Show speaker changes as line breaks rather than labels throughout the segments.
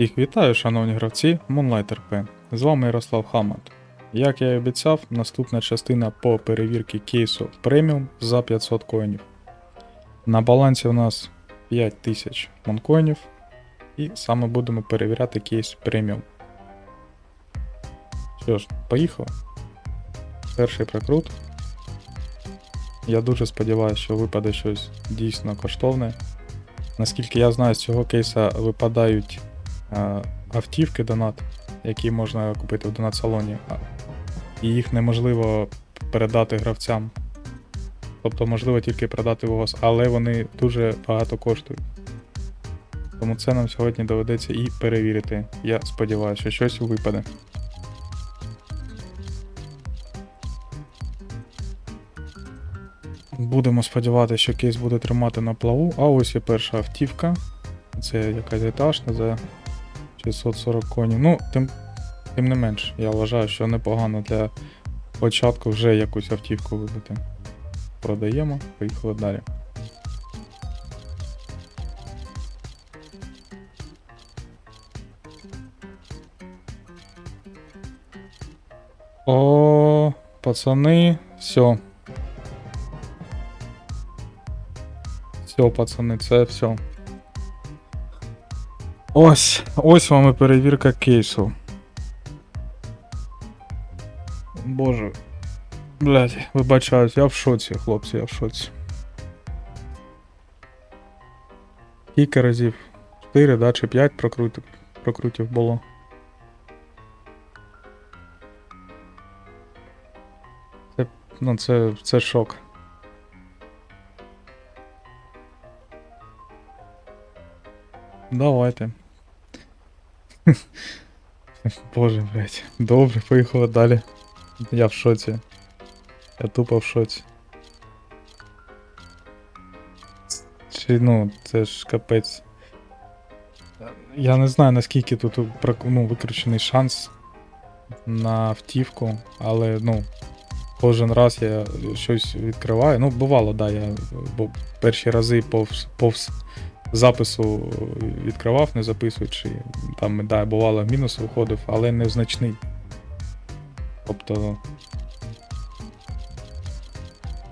Їх вітаю, шановні гравці Moonlight RP. З вами Ярослав Хамат. Як я і обіцяв, наступна частина по перевірці кейсу преміум за 500 коїнів. На балансі у нас 5000 монкоїнів, і саме будемо перевіряти кейс преміум. Що ж, поїхали. Перший прокрут. Я дуже сподіваюся, що випаде щось дійсно коштовне. Наскільки я знаю, з цього кейса випадають автівки донат, які можна купити в донат-салоні, і їх неможливо передати гравцям. Тобто можливо тільки продати в але вони дуже багато коштують. Тому це нам сьогодні доведеться і перевірити. Я сподіваюся, що щось випаде. Будемо сподіватися, що кейс буде тримати на плаву. А ось і перша автівка. Це якась етажна за 640 конів. Ну, тим, тим не менш, я вважаю, що непогано для початку вже якусь автівку вибити. Продаємо, поїхали далі. О, пацани, все. Все, пацани, це все. Ось, ось вам і перевірка кейсу. Боже. Блять, вибачаюсь, я в шоці, хлопці, я в шоці. Кілька разів? 4, да, чи 5 прокрутів, прокрутів було. Це, ну, це, це шок. Давайте. Боже, блядь. Добре, поїхали далі. Я в шоці. Я тупо в шоці. Чи, ну, це ж капець. Я не знаю, наскільки тут ну, викручений шанс на автівку, але ну. Кожен раз я щось відкриваю. Ну, бувало, да, я бо перші рази повз, повз запису відкривав, не записуючи. Там, да, бувало, в мінус виходив, але незначний. Тобто.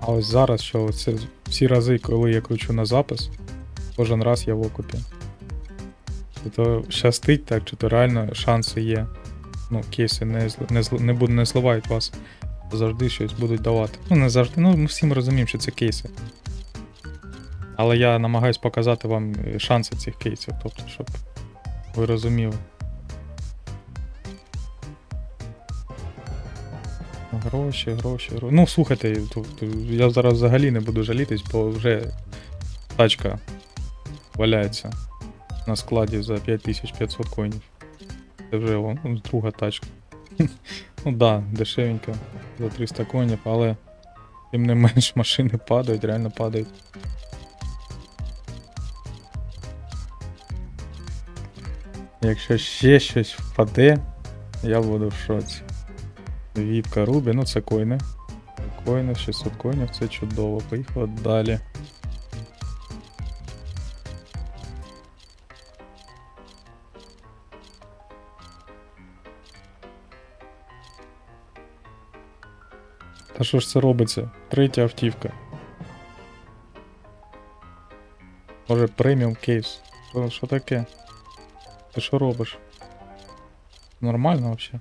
А ось зараз, що це всі рази, коли я кручу на запис, кожен раз я в окупі. Чи то щастить так, чи то реально шанси є. Ну, кейси не, не, не, буд- не зливають вас. Завжди щось будуть давати. Ну, не завжди, ну ми всі ми розуміємо, що це кейси. Але я намагаюсь показати вам е, шанси цих кейсів, тобто, щоб ви розуміли. Гроші, гроші, гроші. Ну, слухайте, я зараз взагалі не буду жалітись, бо вже тачка валяється на складі за 5500 коїнів. Це вже ну, друга тачка. Ну да, дешевенько за 300 коїнів, але тим не менш машини падають, реально падають. Якщо ще щось впаде, я буду в шоці. Віпка Рубі, ну це коїни. Коїни, 600 коїнів, це чудово. Поїхали далі. Та що ж це робиться? Третя автівка. Може преміум кейс. Що, таке? Ти що робиш? Нормально вообще?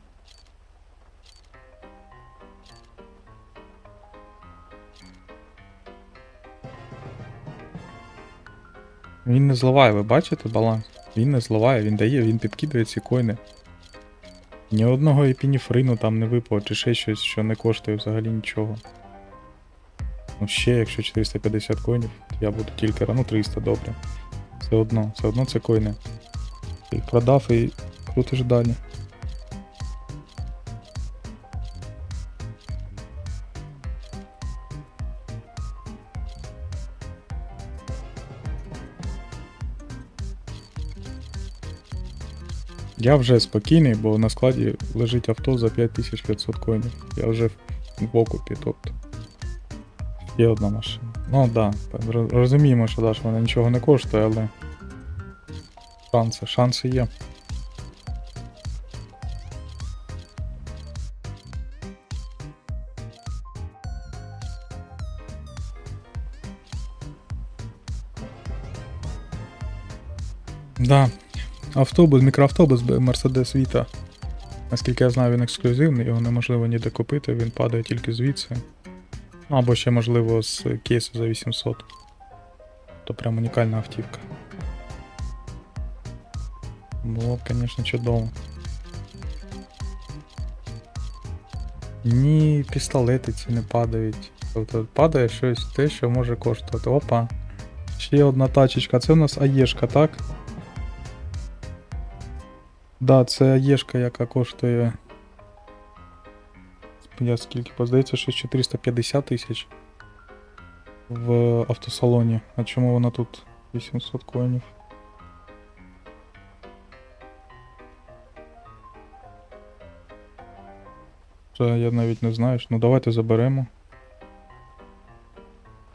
Він не зливає, ви бачите баланс? Він не зливає, він дає, він підкидує ці коїни. Ні одного епініфрину там не випало, чи ще щось, що не коштує взагалі нічого. Ну ще, якщо 450 коїнів, то я буду тільки ну 300, добре. Все одно, все одно це коїни. Ти продав і крутиш далі. Я вже спокійний, бо на складі лежить авто за 5500 коїнів. Я вже в окупі, тобто. Є одна машина. Ну так, да, розуміємо, що да, що вона нічого не коштує, але. Шанси, шанси є. Да, автобус, мікроавтобус Mercedes Vita. Наскільки я знаю, він ексклюзивний, його неможливо ніде купити, він падає тільки звідси. Ну або ще можливо з кейсу за 800. То прям унікальна автівка. Було б, звісно, чудово. Ні, пістолети ці не падають. Тобто падає щось те, що може коштувати. Опа. Ще одна тачечка. Це у нас Аєшка, так? Да, це Аєшка, яка коштує. Я скільки поздається, що 450 тисяч в автосалоні. А чому вона тут 800 коїнів? Це я навіть не знаю. Ну давайте заберемо.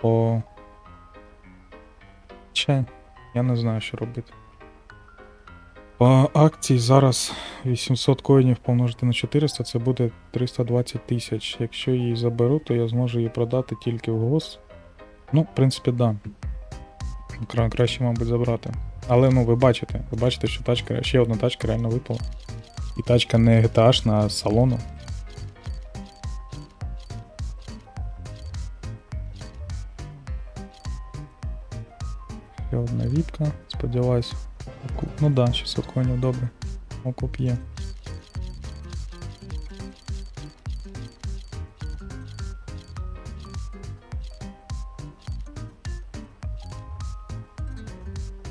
По. Че, я не знаю, що робити. По акції зараз 800 коїнів помножити на 400, це буде 320 тисяч. Якщо її заберу, то я зможу її продати тільки в ГОС. Ну, в принципі, да. Кра- краще, мабуть, забрати. Але ну ви бачите, ви бачите, що тачка, ще одна тачка реально випала. І тачка не GTA, а салону. Ще одна віпка, сподіваюсь. Окуп. Ну да, 600 коїнів, добре. Окуп є.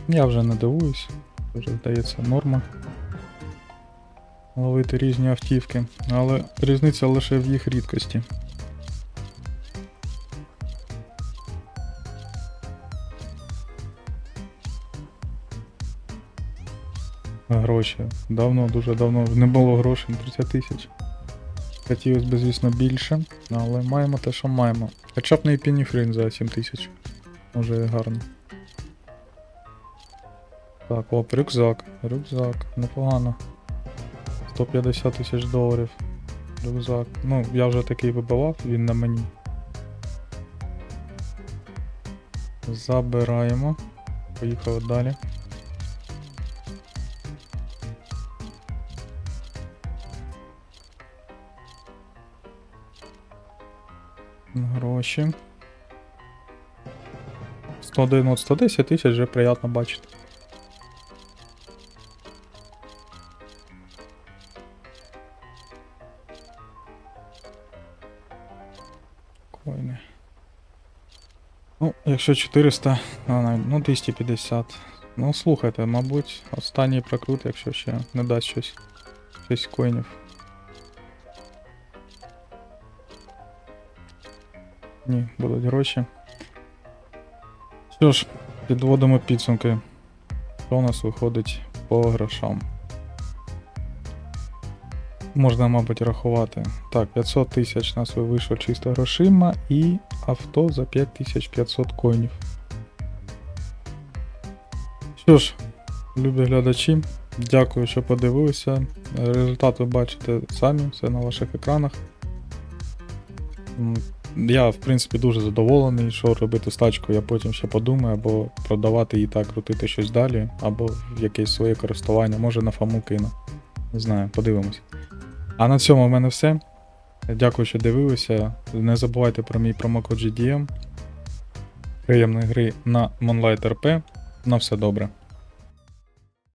Я вже не дивуюсь, вже здається норма. Ловити різні автівки, але різниця лише в їх рідкості. Гроші. Давно, дуже давно не було грошей 30 тисяч. Хотілося б, звісно, більше, але маємо те, що маємо. Хоча б не пініфрін за 7 тисяч. Може гарно. Так, оп, рюкзак. Рюкзак, непогано. 150 тисяч доларів. Рюкзак. Ну, я вже такий вибивав, він на мені. Забираємо. Поїхали далі. Гроші. 101, 110 тисяч вже приємно бачити. Коїни. Ну, якщо 400, ну, навіть, ну 250. Ну, слухайте, мабуть, останній прокрут, якщо ще не дасть щось. Щось коїнів. Ні, будуть гроші. Що ж, підводимо підсумки. Що у нас виходить по грошам? Можна, мабуть, рахувати. Так, 500 тисяч нас вийшло чисто грошима і авто за 5500 коїнів. Що ж, любі глядачі, дякую, що подивилися. Результат ви бачите самі, все на ваших екранах. Я, в принципі, дуже задоволений, що робити з тачкою, я потім ще подумаю, або продавати її так, крутити щось далі, або в якесь своє користування, може на фаму кину. Не знаю, подивимось. А на цьому в мене все. Дякую, що дивилися. Не забувайте про мій промокод GDM. Приємної гри на Moonlight RP. На все добре.